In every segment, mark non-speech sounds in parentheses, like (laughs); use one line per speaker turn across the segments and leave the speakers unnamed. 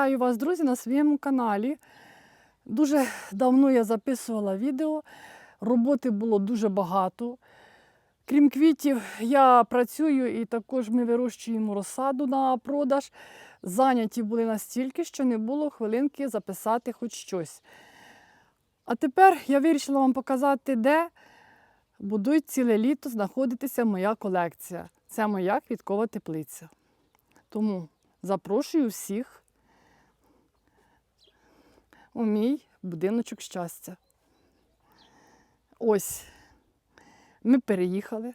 Вітаю вас, друзі, на своєму каналі. Дуже давно я записувала відео, роботи було дуже багато. Крім квітів, я працюю і також ми вирощуємо розсаду на продаж. Заняті були настільки, що не було хвилинки записати хоч щось. А тепер я вирішила вам показати, де будуть ціле літо знаходитися моя колекція. Це моя квіткова теплиця. Тому запрошую всіх у мій будиночок щастя. Ось ми переїхали.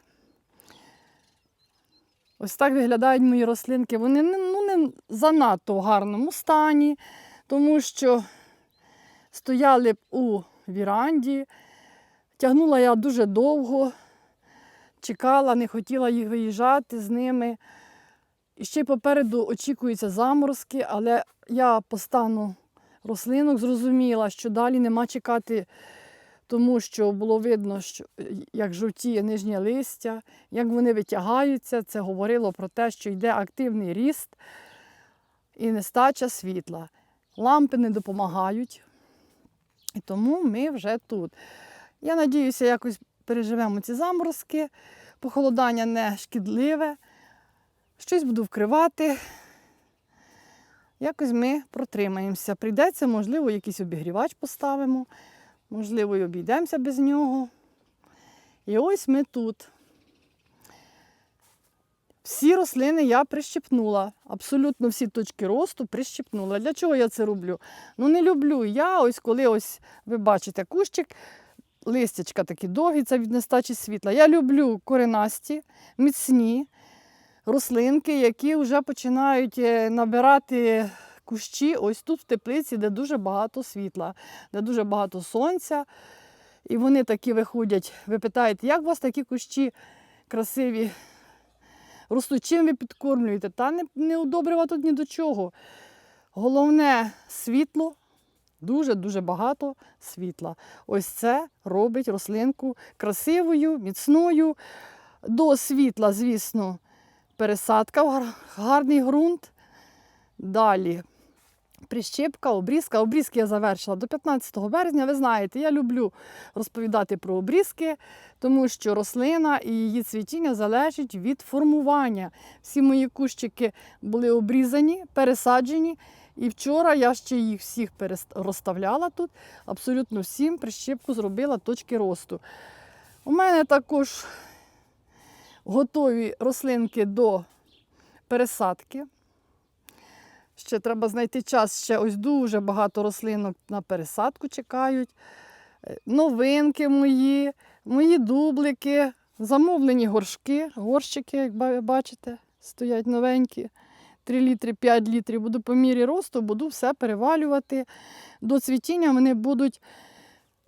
Ось так виглядають мої рослинки. Вони ну, не занадто в гарному стані, тому що стояли б у віранді. Тягнула я дуже довго, чекала, не хотіла їх виїжджати з ними. І ще й попереду очікуються заморозки, але я по стану рослинок зрозуміла, що далі нема чекати, тому що було видно, що як жовтіє нижнє листя, як вони витягаються. Це говорило про те, що йде активний ріст і нестача світла. Лампи не допомагають. І тому ми вже тут. Я надіюся, якось переживемо ці заморозки. Похолодання не шкідливе. Щось буду вкривати. Якось ми протримаємося. Прийдеться, можливо, якийсь обігрівач поставимо, можливо, і обійдемося без нього. І ось ми тут. Всі рослини я прищепнула. Абсолютно всі точки росту прищепнула. Для чого я це роблю? Ну, не люблю я, ось коли ось ви бачите кущик, листячка такі довгі, це від нестачі світла. Я люблю коренасті, міцні рослинки, які вже починають е, набирати кущі ось тут в теплиці, де дуже багато світла, де дуже багато сонця. І вони такі виходять. Ви питаєте, як у вас такі кущі красиві ростуть? Чим ви підкормлюєте? Та не, не удобрива тут ні до чого. Головне світло, дуже-дуже багато світла. Ось це робить рослинку красивою, міцною. До світла, звісно, пересадка в гарний ґрунт. Далі прищепка, обрізка. Обрізки я завершила до 15 березня. Ви знаєте, я люблю розповідати про обрізки, тому що рослина і її цвітіння залежить від формування. Всі мої кущики були обрізані, пересаджені. І вчора я ще їх всіх розставляла тут. Абсолютно всім прищепку зробила точки росту. У мене також готові рослинки до пересадки. Ще треба знайти час, ще ось дуже багато рослинок на пересадку чекають. Е, Новинки мої, мої дублики, замовлені горшки, горщики, як ба- бачите, стоять новенькі. 3 літри, 5 літрів. Буду по мірі росту, буду все перевалювати. До цвітіння вони будуть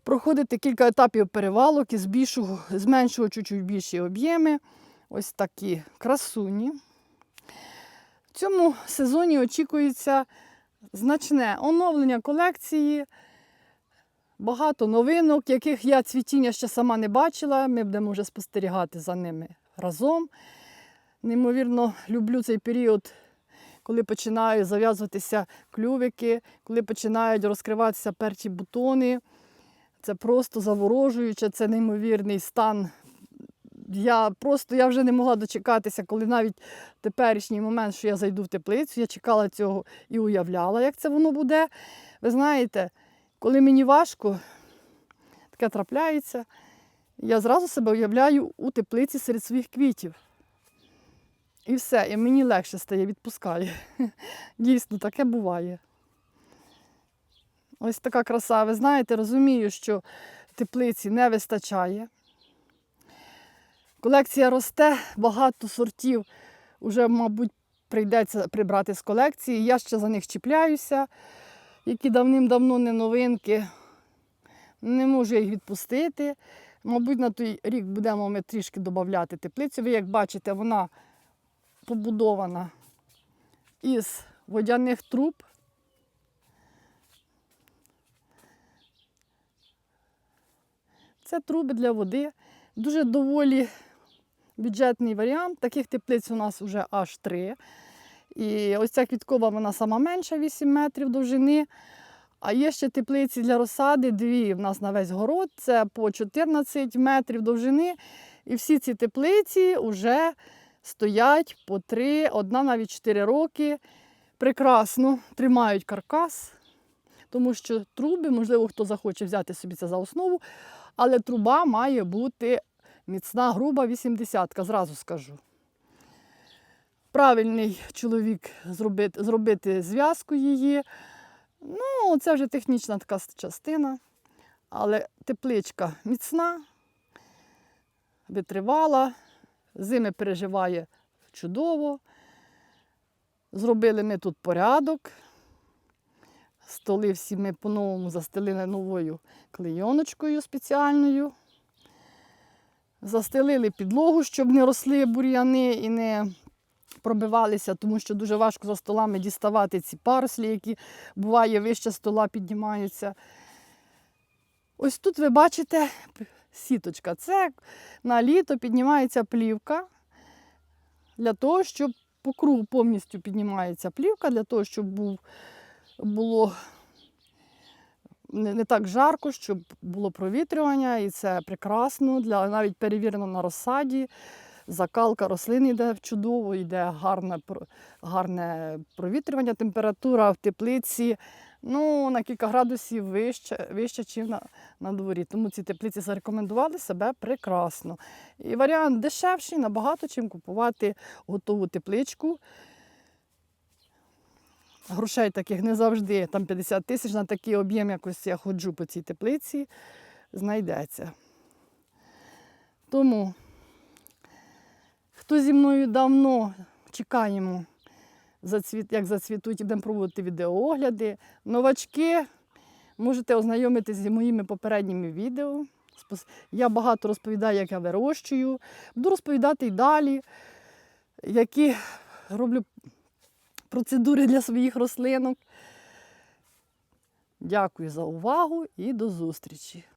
проходити кілька етапів перевалок і збільшую, зменшую чуть-чуть більші об'єми. Ось такі красуні. В цьому сезоні очікується значне оновлення колекції, багато новинок, яких я цвітіння ще сама не бачила. Ми будемо вже спостерігати за ними разом. Неймовірно, люблю цей період, коли починають зав'язуватися клювики, коли починають розкриватися перші бутони. Це просто заворожуюче, це неймовірний стан. Я просто я вже не могла дочекатися, коли навіть теперішній момент, що я зайду в теплицю, я чекала цього і уявляла, як це воно буде. Ви знаєте, коли мені важко, таке трапляється, я зразу себе уявляю у теплиці серед своїх квітів. І все, і мені легше стає, відпускає. (laughs) Дійсно, таке буває. Ось така краса. Ви знаєте, розумію, що теплиці не вистачає. Колекція росте, багато сортів вже, мабуть, прийдеться прибрати з колекції. Я ще за них чіпляюся, які давним-давно не новинки. Не можу їх відпустити. Мабуть, на той рік будемо ми трішки додати теплицю. Ви, як бачите, вона побудована із водяних труб. Це труби для води. Дуже доволі бюджетний варіант. Таких теплиць у нас вже аж три. І ось ця квіткова, вона сама менша, 8 метрів довжини. А є ще теплиці для розсади, дві в нас на весь город, це по 14 метрів довжини. І всі ці теплиці вже стоять по 3, одна навіть 4 роки. Прекрасно тримають каркас, тому що труби, можливо, хто захоче взяти собі це за основу, але труба має бути міцна, груба 80 зразу скажу. Правильний чоловік зробити, зробити зв'язку її. Ну, це вже технічна така частина. Але тепличка міцна, витривала, зими переживає чудово. Зробили ми тут порядок. Столи всі ми по-новому застелили новою клейоночкою спеціальною. Застелили підлогу, щоб не росли бур'яни і не пробивалися, тому що дуже важко за столами діставати ці парослі, які буває вище стола піднімаються. Ось тут ви бачите сіточка. Це на літо піднімається плівка для того, щоб по кругу повністю піднімається плівка, для того, щоб був, було не, так жарко, щоб було провітрювання, і це прекрасно, для, навіть перевірено на розсаді. Закалка рослин йде чудово, йде гарне, гарне провітрювання, температура в теплиці ну, на кілька градусів вище, вище ніж на, на дворі. Тому ці теплиці зарекомендували себе прекрасно. І варіант дешевший набагато, чим купувати готову тепличку. Грошей таких не завжди, там 50 тисяч на такий об'єм, якось я ходжу по цій теплиці, знайдеться. Тому, хто зі мною давно чекаємо, як зацвітуть, будемо проводити відеоогляди. Новачки можете ознайомитися зі моїми попередніми відео. Я багато розповідаю, як я вирощую. Буду розповідати і далі, які роблю процедури для своїх рослинок. Дякую за увагу і до зустрічі!